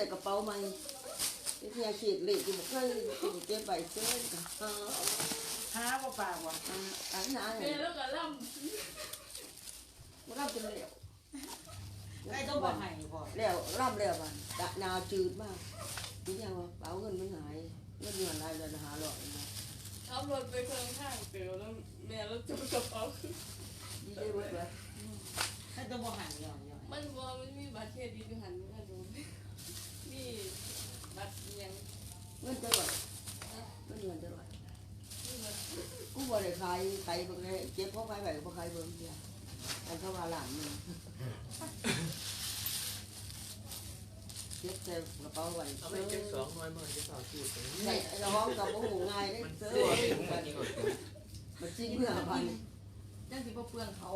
ใส่กระเป๋าใหม่ไอ้ที่ยขีดเหล็กอยู่บอกให้เก็บไปเสื้อกันเออหาบ่ปากว่ะอ่าอันนั้นแม่แล้วก็ล่มันร่ำจนเหลวไอ้ต้องบ่ให้บ่แล้วร่ำแล้วมันดะนาวจืดมากนี่ยังว่าเป๋าเงินมันหายเงินเดือนรายเดือนหาหลอกนะำขับรถไปเครื่องข้างเปลวแล้วแม่แล้วจุกกระเป๋าขึ้นดีได้เบิดเลยไอ้ต้องบ่ให้ย่อยย่อยมันบอกมันมีบัตรเครดิตอยู่หันมาดูมี บัตรอิหยังเงินจะไหวเงินเดือนจะไหวมีบัตรกูบ่ได้ขายไก่บางเลยเจ็บเพราะขายไปเพราะขายเบิ่งเดียวอันเข้ามาหลานมึงเจ็บใส่กระเป๋าไว้เอาไปเก็บสองน้อยมันจะสาวจูดตรงนี้ใส่เราห้องกับโอ้โหง่ายได้มันเสื้อเสื้อมันกินก่อนมันจริงเพื่อพันจังสิบ่เปลืองเขา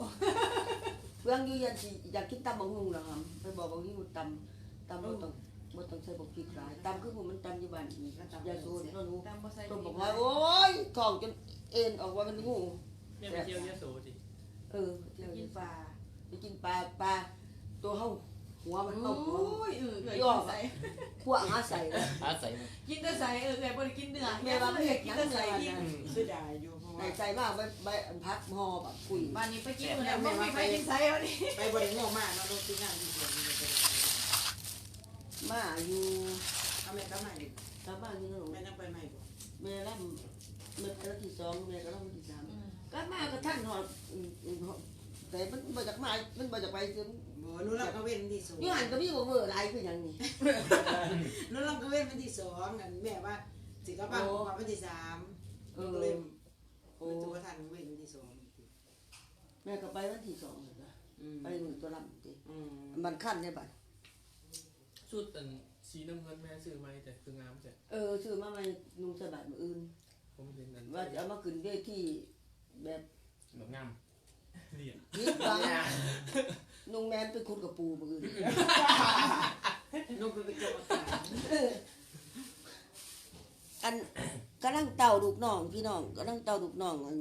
เรื่องอยู่ยันสิอยากกินตำบักหุ่งเหรอครับไปบอกบางทีมันตำตำบ่ต้อง บ่ต้องใส่บักพริกหลายตำคือผมมันตำอยู่บ้านอีกยาสูบนั่นรู้ตามบ่ใส่ต้มบอกว่าโอ้ยท้องจนเอ็นออกว่ามันงูเนี่ยไปเที่ยวยะโสสิเออเที่ยวกิกินนปลาไปกินปลาปลาตัวเฮาหัวมันเฮาหัวโอ้ยเออเอ้ยย่อใส่พวกหาใส่เลยอาศัยมันกินแต่ใส่เออเอ้ยบ่ได้กินเนื้อแม่ว่าไม่เห็นกินหยังแต่ใส่เลยที่นะเสียดายอยู่เพราะในว่าใจมากใบใบพักห่อแบบคุยบ้านนี้ไปกินมื้อนั้นบ่มีใครกินใส่เอาดิไปบ่ได้ง่วงมากเนาะรถที่งานที่สวนนี่ก็ได้ มาอยู่เอาแม่กลับมาดิกลับบ้านนี่นะหนูแม่ยังไปใหม่บ่แม่รับเมื่อวันที่สองแม่ก็รับวันที่สามก็มาก็ท่านหอดอืมอืมหอดแต่มันมาจากมามันมาจากไปถึงบ่รู้แล้วก็เว้นที่สองนี่หันก็มีบ่เมื่อไรคืออย่างนี้รู้แล้วก็เว้นวันที่สองอันแม่ว่าสิกลับบ้านบอกว่าวันที่สามเอก็อเลยโอ้เป็นตัวทันเว้นวันที่สองแม่ก็ไปวันที่สองเลยนะอืมไปหนุนตัวลำติอืมมันขั้นได้บัด ชุดอันสีน้ำเงินแม่ซื้อมาแต่คืองามแต่เออซื้อมาใหม่นุ่งสบายมืออื่น ผมเห็นนั้นว่าจะเอามาขึ้นเวทีแบบแบบงามเรียนนิดบังนุ่งแมนไปคุดกับปูมืออื่นลูกไปเป็นกรรมการอันกำลังเต่าลูกน้อง พี่น้องกำลังเต่าลูกน้องอัน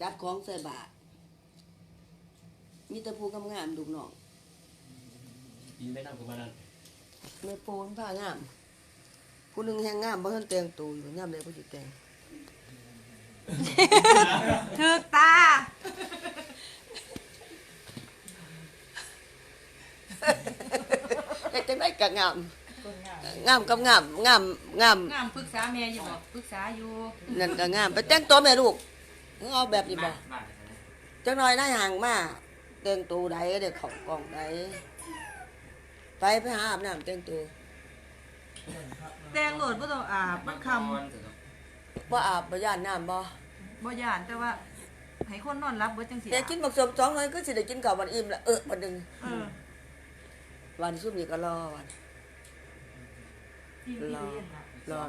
จัดของใส่บาตรมีแต่ผู้งามๆลูกน้อง ยินได้นำกับมันนั้นแม่โปนผ้างามผู้หนึงแหงงามบ่ทันแต่งตัวอยู่ยามใดบ่สิแต่งถึกตาเฮ็ดจังได๋ก็งามคนงามงามกับงามงามงามงามปรึกษาแม่อยู่บ่ปรึกษาอยู่นั่นก็งามไปแต่งตัวแม่ลูกมึงเอาแบบนี้บ่บ้านจังน้อยหน้าห่างมาแต่งตัวใดเด้เข้ากล้องใด ไปไปหาอาบน้ำแต่งตัวแต่งโหลดบ่ต้องอาบบ่คำบ่อาบบ่ย่านน้ำบ่บ่ย่านแต่ว่าให้คนนอนรับเบิดจังซี่แต่กินบักสมสองหน่อยก็สิได้กินข้าววันอิ่มละเออวันหนึงเออวันซุ่มนี้ก็รอวันที่ที่เรียนน่ะรอ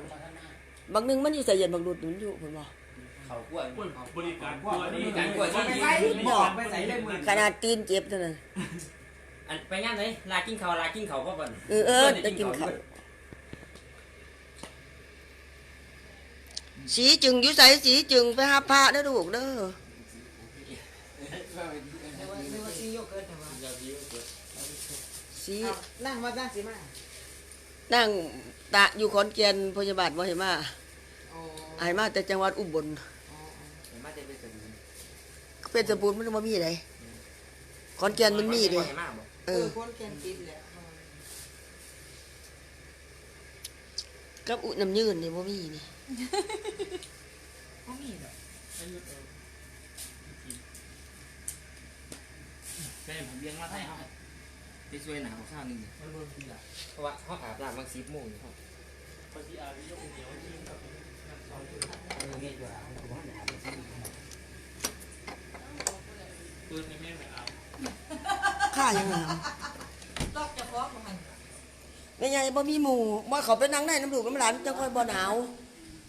บางหนึงมันอยู่ใส่เย็นบางดุดมันอยู่เพิ่นบ่เขากล้วยบริการกว่าบริการกล้วยที่ไปดีใส่บอกไปใส่เลยมือขนาดตีนเจ็บเท่านั้น อันไปงานไหนลากินข้าวลากินข้าวพ่อบ่นเออเออได้กินข้าวสีจึงอยู่ใส่สีจึงไปหาพระเด้อลูกเด้อแต่ว่าแต่ว่าสิโยกเกินแต่ว่าสีเอานั่งมานั่งสิมานั่งตะอยู่ขอนแก่นพยาบาลบ่ให้มาอ๋อให้มาแต่จังหวัดอุบลอ๋อเห็นมาแต่เป็นสมุนเป็นสปูนมันบ่มีไดขอนแก่นมันมีเด้เห็นมากบ่ เอเอออคนแกนติดแหละกับอุน้ำยืนนี่บ่มีนี่บ่มีดอกแม่ผมเลี้ยงมาให้เขาไปช่วยหนาวข้าวหนึงมันเบิ่งทีละเพราะว่าเขาอาบน้ำบาง10โมงนี่ครับพอดีอาวิยกเหนียวที่แบบเออเฮ็ดว่าเอาบ่ได้อาบน้ำปืนในแม่ไม่เอา ค่ายังไงตอกจะฟ้องบ่มันแม่ใหญ่บ่มีหมู่บ่เขาไปนั่งได้น้ำลูกน้ำหลานจังค่อยบ่หนาว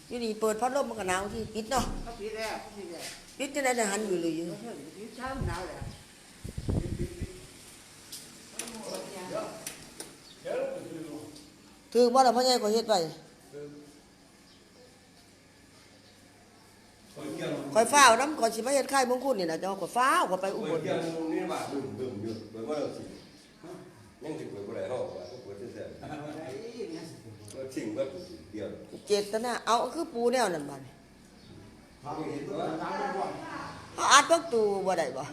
อยู่นี่เปิดพัดลมมันก็หนาวที่ปิดเนาะเขาผิดแล้วเขาผิดแล้วปิดจังได๋หันอยู่เลยอยู่เช้าหนาวแล้วถือบ่ล่ะพ่อใหญ่ก็เฮ็ดไว้คอยฟ้าวน้ำก่อนสิมาเฮ็ดค่ายมงคลนี่น่ะเจ้าก็ฟ้าวก็ไปอุบล เกี่ยวนี่ว่าดื่มดื่มอยู่โดยว่าเราสิยังสิเปิดบ่ได้เฮาว่าสิ่งว่าเดียวเจตนาเอาคือปูแนวนั่นบัดนี้เขาเห็นว่าเขาอัดพวกตูบ่ได้บ่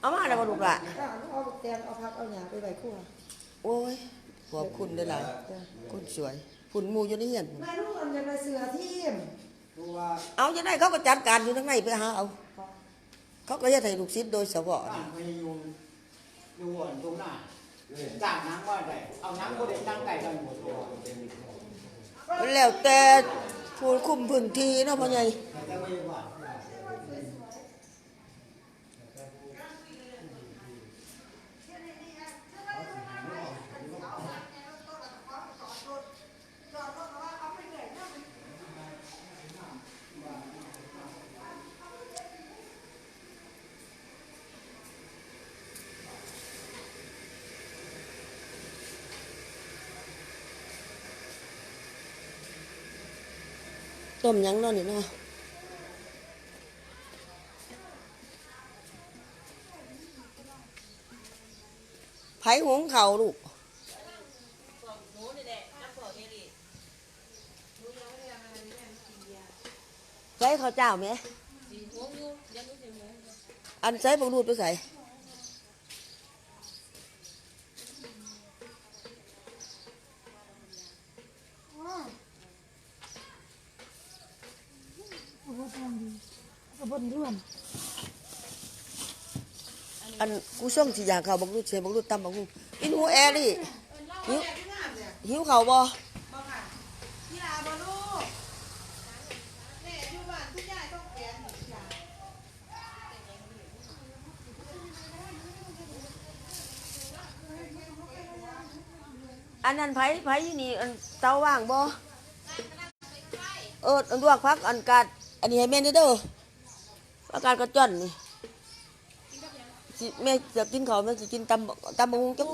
เอามาแล้วบ่ลูกล่ะเอาแตงเอาพักเอาหยาไปไว้ครัวโอ้ยขอบคุณได้หลายคุณสวยคุณหมู่อยู่ในเฮียนแม่ลูกอันจะไปเสือทีมดูว่าเอาจะได้เขาก็จัดการอยู่ทั้งในไปหาเอา เขาก็จะให้ลูกศิษย์โดยเฉพาะต่างไปอยู่อยู่อ่อนตรงหน้าจ้างนังว่าได้เอานังก็ได้ตั้งไก่กันหมดตัวมันแล้วแต่ผู้คุมพื้นที่เนาะพ่อใหญ่แต่ไม่ว่า ต้มยังนาะนี่เนาะไผหงเขาลูกใส่ข้าวเจ้าไหมอันใส่บังรูดไปใส่ เอาบ่ทำดีเอาบ่ร่วมอันกูส่งสิอยากเขาวบังรูดเสียบังรูดตำบังรูดอินหูแอรี่ หิวหิวเขาวบ่อันนั้นไผไผอยู่นี่อันเตาว่างบ่เอออันลวกพักอันกาด อันนี้ให้แม่เด้ออาการกระจ่อนนี่สิแม่จะกินข้าวแม่จะกินตำตำบักหุงจัก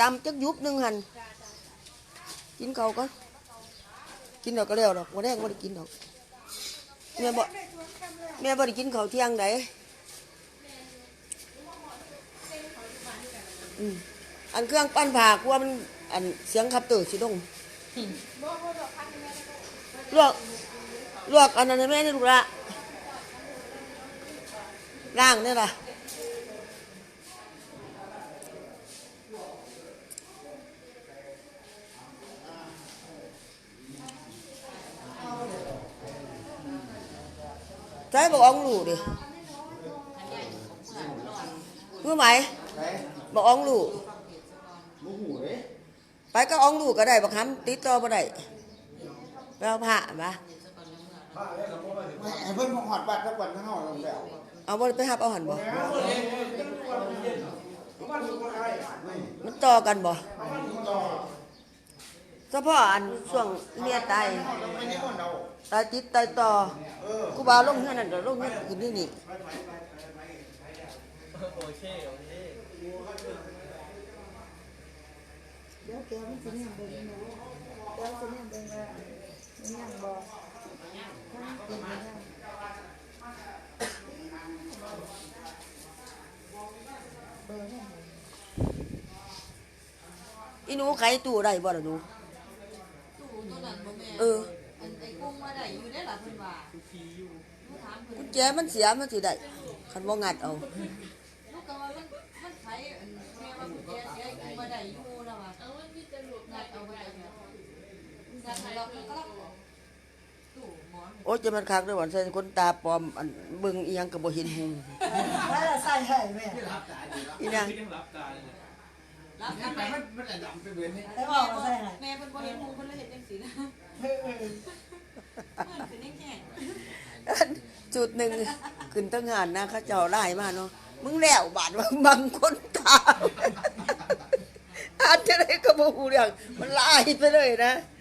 ตำจักยุบหนึงหั่นกินข้าวก่อนกินดอกก็แล้วดอกบ่แดงบ่ได้กินดอกแม่บ่แม่บ่ได้กินข้าวเที่ยงไดอืมอันเครื่องปั้นผ่ากลัวมันอันเสียงขับตื่นสิดงลวก ลวกอันนั้นให้แม่นี่ลูกละล่างนี่ล่ะใช้บอกอองหลูดิรู้ไหมบอกอองหลูมูหูเลยไปก็อองลูกก็ได้บักคำติดต่อบ่ได้ไปเอาผ้า มาไอ้เพิ่นมาหอดบัตรสักวันข้างนอกลงแล้วเอาบ่ไปหับเอาหันบ่มันต่อกันบ่เฉพาะอันช่วงเมียตายไม่ได้คนเอาตายติดตายต่อกูบ่าวลงเฮือนนั่นก็ลงเฮือนขึ้นนี่นี่ โอเคโอเคเดี๋ยวแกมันสิเนี่ยเบิ่งนะเดี๋ยวสิเนี่ยเบิ่งว่ามันยังบ่ อร์นั่นอีหนูไขตู้ได้บ่ล่ะหนู ตู้ตัวนั้นบ่แม่เออ อันไอ้กุ้งมาได้อยู่ได้ล่ะเพิ่นว่าพีอยู่ลูกถามเพิ่นกุญแจมันเสียมันสิได้คันบ่งัดเอา ลูกก็ว่ามันมันไผอันแม่ว่ากุญแจเสียไอ้กุ้งมาได้อยู่แล้วว่าเอามันมีแต่ลูกงัดเอาบ่ได้แบบงัดให้เราก็ล็อกตู้หมอน โอ้ยจะมันคักเด้อว่าใส่คนตาปลอมอันเบิ่งอีหยังก็บ่เห็นหุงแล้วใส่ให้แม่อีหยังที่ยังรับตาเลยรับกันแต่แม่มันมันดำไปเว้นนี่ได้บอกว่าใส่ให้แม่เพิ่นบ่เห็นหมู่เพิ่นเลยเฮ็ดจังซี่นะเออเออมันคือแห้งจุดหนึ่งขึ้นตั้งงานนะเขาเจ้าไล่มาเนาะมึงแล้วบาดว่าบังคนตาอาจจะได้กระโมหูเรื่องมันไล่ไปเลยนะๆ